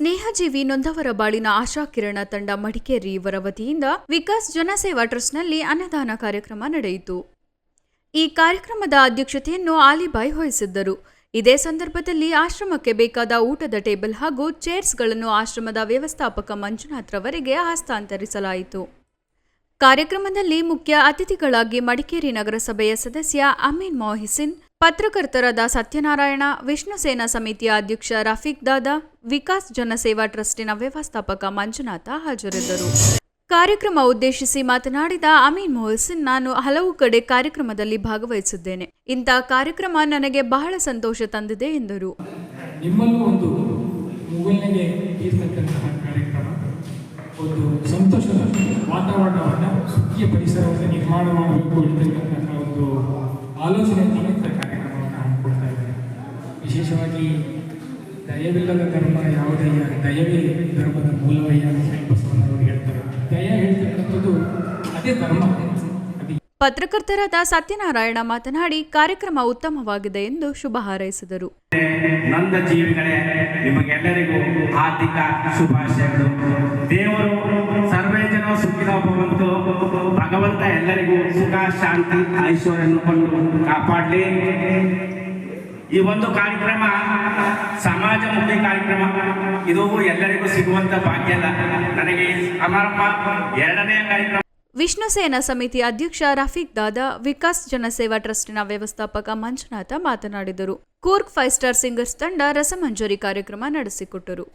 ಸ್ನೇಹಜೀವಿ ನೊಂದವರ ಬಾಳಿನ ಆಶಾಕಿರಣ ತಂಡ ಮಡಿಕೇರಿ ಇವರ ವತಿಯಿಂದ ವಿಕಾಸ್ ಜನಸೇವಾ ಟ್ರಸ್ಟ್ನಲ್ಲಿ ಅನ್ನದಾನ ಕಾರ್ಯಕ್ರಮ ನಡೆಯಿತು. ಈ ಕಾರ್ಯಕ್ರಮದ ಅಧ್ಯಕ್ಷತೆಯನ್ನು ಆಲಿಬಾಯ್ ವಹಿಸಿದ್ದರು. ಇದೇ ಸಂದರ್ಭದಲ್ಲಿ ಆಶ್ರಮಕ್ಕೆ ಬೇಕಾದ ಊಟದ ಟೇಬಲ್ ಹಾಗೂ ಚೇರ್ಸ್ಗಳನ್ನು ಆಶ್ರಮದ ವ್ಯವಸ್ಥಾಪಕ ಮಂಜುನಾಥ್ ರವರಿಗೆ ಹಸ್ತಾಂತರಿಸಲಾಯಿತು. ಕಾರ್ಯಕ್ರಮದಲ್ಲಿ ಮುಖ್ಯ ಅತಿಥಿಗಳಾಗಿ ಮಡಿಕೇರಿ ನಗರಸಭೆಯ ಸದಸ್ಯ ಅಮೀನ್ ಮೊಹಿಸಿನ್ ಪತ್ರಕರ್ತರಾದ ಸತ್ಯನಾರಾಯಣ ವಿಷ್ಣುಸೇನಾ ಸಮಿತಿಯ ಅಧ್ಯಕ್ಷ ರಫೀಕ್ ದಾದಾ ವಿಕಾಸ್ ಜನಸೇವಾ ಟ್ರಸ್ಟಿನ ವ್ಯವಸ್ಥಾಪಕ ಮಂಜುನಾಥ ಹಾಜರಿದ್ದರು. ಕಾರ್ಯಕ್ರಮ ಉದ್ದೇಶಿಸಿ ಮಾತನಾಡಿದ ಅಮೀನ್ ಮೊಹಸಿನ್, ನಾನು ಹಲವು ಕಡೆ ಕಾರ್ಯಕ್ರಮದಲ್ಲಿ ಭಾಗವಹಿಸಿದ್ದೇನೆ. ಇಂಥ ಕಾರ್ಯಕ್ರಮ ನನಗೆ ಬಹಳ ಸಂತೋಷ ತಂದಿದೆ ಎಂದರು. ಸಂತೋಷದ ವಾತಾವರಣವನ್ನು ಸುಖಿಯ ಪರಿಸರವನ್ನು ನಿರ್ಮಾಣ ಮಾಡಬೇಕು ಇರ್ತಕ್ಕಂತಹ ಒಂದು ಆಲೋಚನೆ ಕಾರ್ಯಕ್ರಮವನ್ನು ವಿಶೇಷವಾಗಿ ದಯವಿಲ್ಲದ ಧರ್ಮ ಯಾವುದಯ್ಯ ದಯವೇ ಧರ್ಮದ ಮೂಲವಯ್ಯ ಅಂತ ಶ್ರೀ ಬಸವಣ್ಣನವರು ಹೇಳ್ತಾರೆ. ದಯ ಹೇಳ್ತಕ್ಕಂಥದ್ದು ಅದೇ ಧರ್ಮ. ಅದು ಪತ್ರಕರ್ತರಾದ ಸತ್ಯನಾರಾಯಣ ಮಾತನಾಡಿ ಕಾರ್ಯಕ್ರಮ ಉತ್ತಮವಾಗಿದೆ ಎಂದು ಶುಭ ಹಾರೈಸಿದರು. ನಂದ ಜೀವಿಗಳೇ ನಿಮಗೆಲ್ಲರಿಗೂ ಹಾರ್ದಿಕ ಶುಭಾಶಯಗಳು. ದೇವರು ಸರ್ವೇ ಜನ ಸುಖಿನ ಭವಂತು. ಭಗವಂತ ಎಲ್ಲರಿಗೂ ಸುಖ ಶಾಂತಿ ಐಶ್ವರ್ಯನ್ನು ಕೊಂಡು ಕಾಪಾಡಲಿ. ಈ ಒಂದು ಕಾರ್ಯಕ್ರಮ ಕಾರ್ಯಕ್ರಮ. ಇದು ಎಲ್ಲರಿಗೂ ಸಿಗುವಂತ ಭಾಗ್ಯ ಅಲ್ಲ. ನನಗೆ ಸಮಾರಂಭ ಎರಡನೇ ಕಾರ್ಯಕ್ರಮ. ವಿಷ್ಣು ಸೇನಾ ಸಮಿತಿ ಅಧ್ಯಕ್ಷ ರಫೀಕ್ ದಾದಾ, ವಿಕಾಸ್ ಜನಸೇವಾ ಟ್ರಸ್ಟಿನ ವ್ಯವಸ್ಥಾಪಕ ಮಂಜುನಾಥ ಮಾತನಾಡಿದರು. ಕೂರ್ಗ್ ಫೈವ್ ಸ್ಟಾರ್ ಸಿಂಗರ್ಸ್ ತಂಡ ರಸಮಂಜರಿ ಕಾರ್ಯಕ್ರಮ ನಡೆಸಿಕೊಟ್ಟರು.